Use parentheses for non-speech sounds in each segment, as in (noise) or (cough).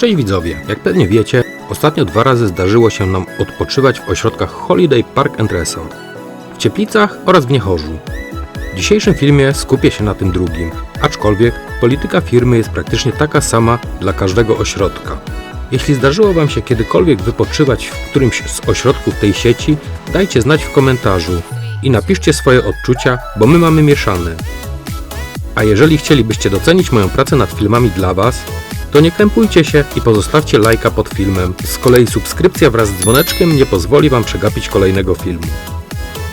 Cześć widzowie, jak pewnie wiecie, ostatnio dwa razy zdarzyło się nam odpoczywać w ośrodkach Holiday Park and Resort w Cieplicach oraz w Niechorzu. W dzisiejszym filmie skupię się na tym drugim, aczkolwiek polityka firmy jest praktycznie taka sama dla każdego ośrodka. Jeśli zdarzyło Wam się kiedykolwiek wypoczywać w którymś z ośrodków tej sieci, dajcie znać w komentarzu i napiszcie swoje odczucia, bo my mamy mieszane. A jeżeli chcielibyście docenić moją pracę nad filmami dla Was, to nie krępujcie się i pozostawcie lajka pod filmem. Z kolei subskrypcja wraz z dzwoneczkiem nie pozwoli Wam przegapić kolejnego filmu.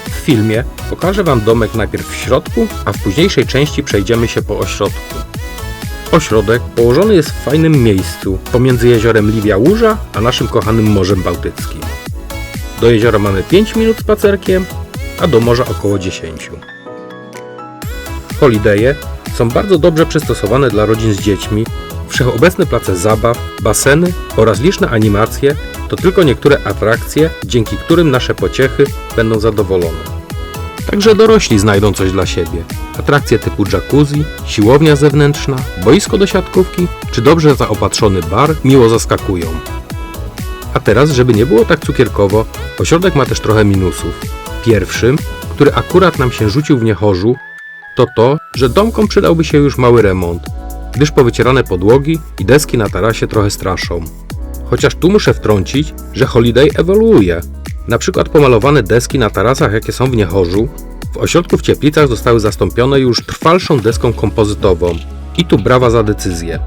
W filmie pokażę Wam domek najpierw w środku, a w późniejszej części przejdziemy się po ośrodku. Ośrodek położony jest w fajnym miejscu pomiędzy jeziorem Liwia Łuża a naszym kochanym Morzem Bałtyckim. Do jeziora mamy 5 minut spacerkiem, a do morza około 10. Holidaye są bardzo dobrze przystosowane dla rodzin z dziećmi. Wszechobecne place zabaw, baseny oraz liczne animacje to tylko niektóre atrakcje, dzięki którym nasze pociechy będą zadowolone. Także dorośli znajdą coś dla siebie. Atrakcje typu jacuzzi, siłownia zewnętrzna, boisko do siatkówki czy dobrze zaopatrzony bar miło zaskakują. A teraz, żeby nie było tak cukierkowo, ośrodek ma też trochę minusów. Pierwszym, który akurat nam się rzucił w niechorzu, to to, że domkom przydałby się już mały remont, gdyż powycierane podłogi i deski na tarasie trochę straszą. Chociaż tu muszę wtrącić, że Holiday ewoluuje. Na przykład pomalowane deski na tarasach, jakie są w Niechorzu, w ośrodku w Cieplicach zostały zastąpione już trwalszą deską kompozytową. I tu brawa za decyzję.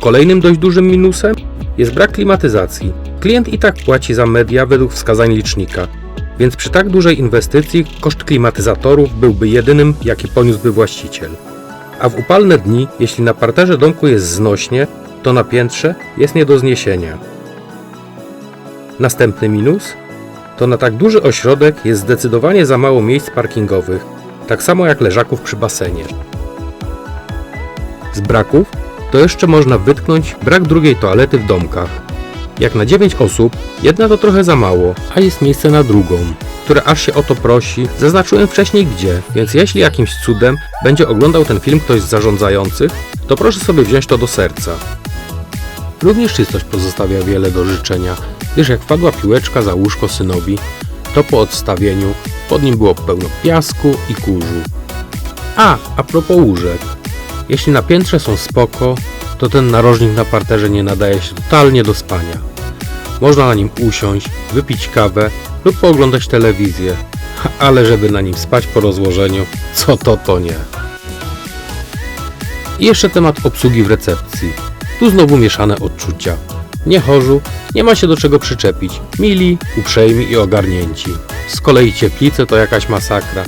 Kolejnym dość dużym minusem jest brak klimatyzacji. Klient i tak płaci za media według wskazań licznika, więc przy tak dużej inwestycji koszt klimatyzatorów byłby jedynym, jaki poniósłby właściciel. A w upalne dni, jeśli na parterze domku jest znośnie, to na piętrze jest nie do zniesienia. Następny minus to na tak duży ośrodek jest zdecydowanie za mało miejsc parkingowych, tak samo jak leżaków przy basenie. Z braków to jeszcze można wytknąć brak drugiej toalety w domkach. Jak na 9 osób, jedna to trochę za mało, a jest miejsce na drugą, które aż się o to prosi. Zaznaczyłem wcześniej gdzie, więc jeśli jakimś cudem będzie oglądał ten film ktoś z zarządzających, to proszę sobie wziąć to do serca. Również czystość pozostawia wiele do życzenia, gdyż jak wpadła piłeczka za łóżko synowi, to po odstawieniu pod nim było pełno piasku i kurzu. A, a propos łóżek. Jeśli na piętrze są spoko, to ten narożnik na parterze nie nadaje się totalnie do spania. Można na nim usiąść, wypić kawę lub pooglądać telewizję, (laughs) ale żeby na nim spać po rozłożeniu, co to to nie. I jeszcze temat obsługi w recepcji. Tu znowu mieszane odczucia. Nie chorzu, nie ma się do czego przyczepić. Mili, uprzejmi i ogarnięci. Z kolei cieplice to jakaś masakra.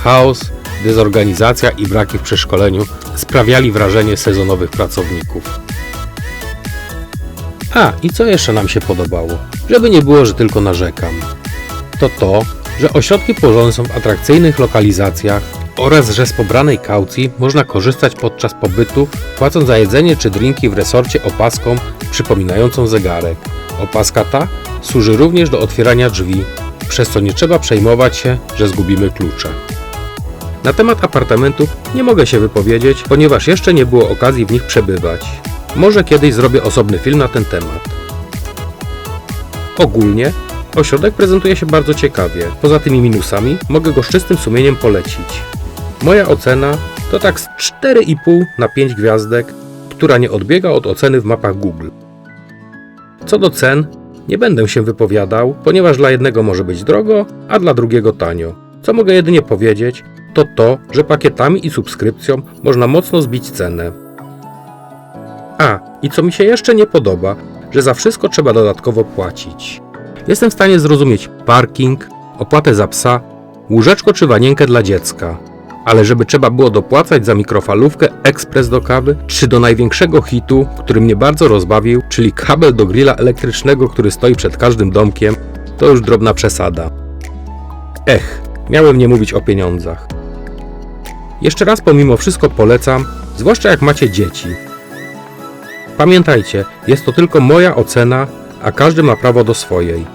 Chaos, dezorganizacja i braki w przeszkoleniu sprawiali wrażenie sezonowych pracowników. A, i co jeszcze nam się podobało? Żeby nie było, że tylko narzekam. To to, że ośrodki położone są w atrakcyjnych lokalizacjach oraz że z pobranej kaucji można korzystać podczas pobytu, płacąc za jedzenie czy drinki w resorcie opaską przypominającą zegarek. Opaska ta służy również do otwierania drzwi, przez co nie trzeba przejmować się, że zgubimy klucze. Na temat apartamentów nie mogę się wypowiedzieć, ponieważ jeszcze nie było okazji w nich przebywać. Może kiedyś zrobię osobny film na ten temat. Ogólnie ośrodek prezentuje się bardzo ciekawie. Poza tymi minusami mogę go z czystym sumieniem polecić. Moja ocena to tak z 4,5 na 5 gwiazdek, która nie odbiega od oceny w mapach Google. Co do cen, nie będę się wypowiadał, ponieważ dla jednego może być drogo, a dla drugiego tanio. Co mogę jedynie powiedzieć, to to, że pakietami i subskrypcją można mocno zbić cenę. A, i co mi się jeszcze nie podoba, że za wszystko trzeba dodatkowo płacić. Jestem w stanie zrozumieć parking, opłatę za psa, łóżeczko czy wanienkę dla dziecka. Ale żeby trzeba było dopłacać za mikrofalówkę, ekspres do kawy, czy do największego hitu, który mnie bardzo rozbawił, czyli kabel do grilla elektrycznego, który stoi przed każdym domkiem, to już drobna przesada. Ech, miałem nie mówić o pieniądzach. Jeszcze raz pomimo wszystko polecam, zwłaszcza jak macie dzieci. Pamiętajcie, jest to tylko moja ocena, a każdy ma prawo do swojej.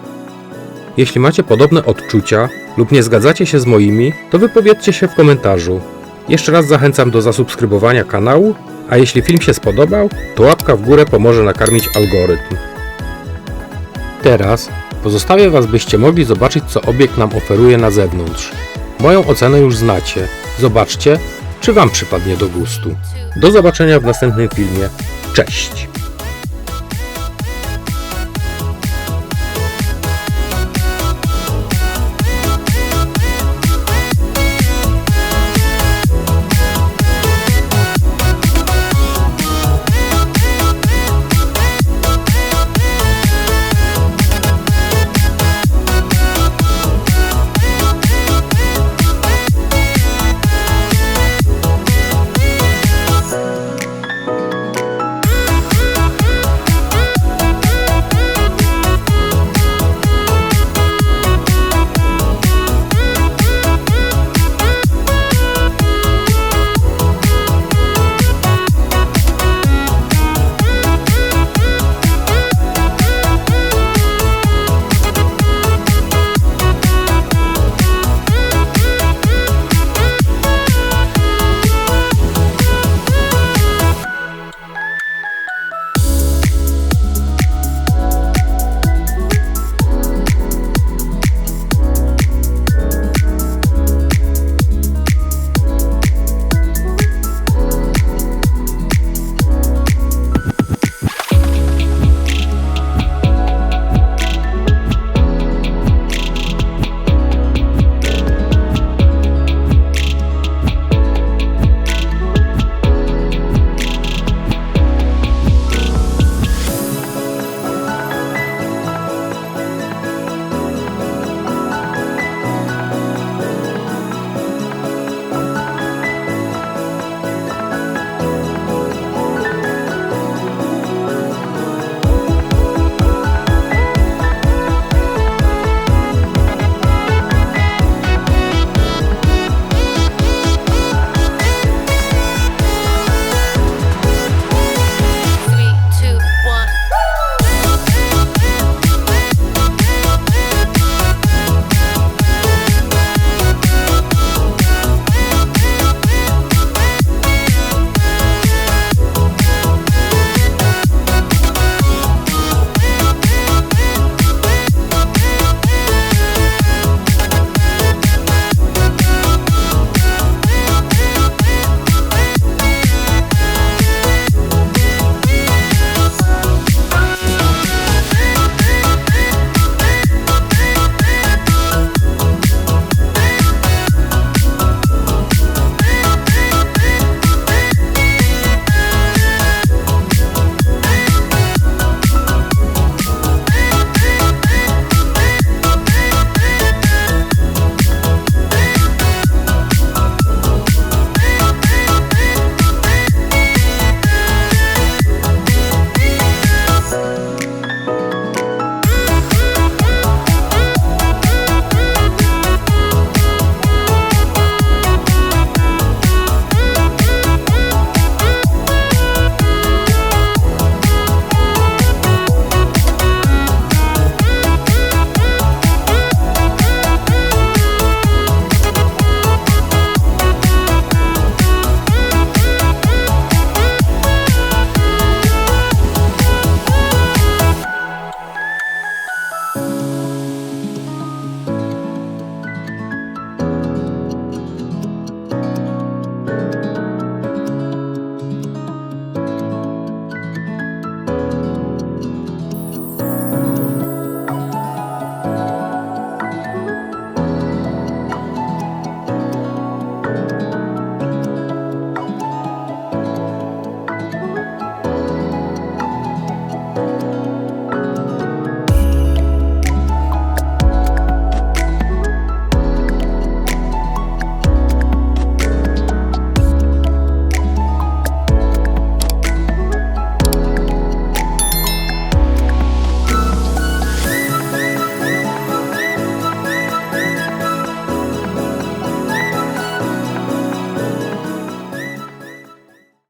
Jeśli macie podobne odczucia lub nie zgadzacie się z moimi, to wypowiedzcie się w komentarzu. Jeszcze raz zachęcam do zasubskrybowania kanału A jeśli film się spodobał, to łapka w górę pomoże nakarmić algorytm. Teraz pozostawię Was, byście mogli zobaczyć, co obiekt nam oferuje na zewnątrz. Moją ocenę już znacie. Zobaczcie, czy Wam przypadnie do gustu. Do zobaczenia w następnym filmie. Cześć!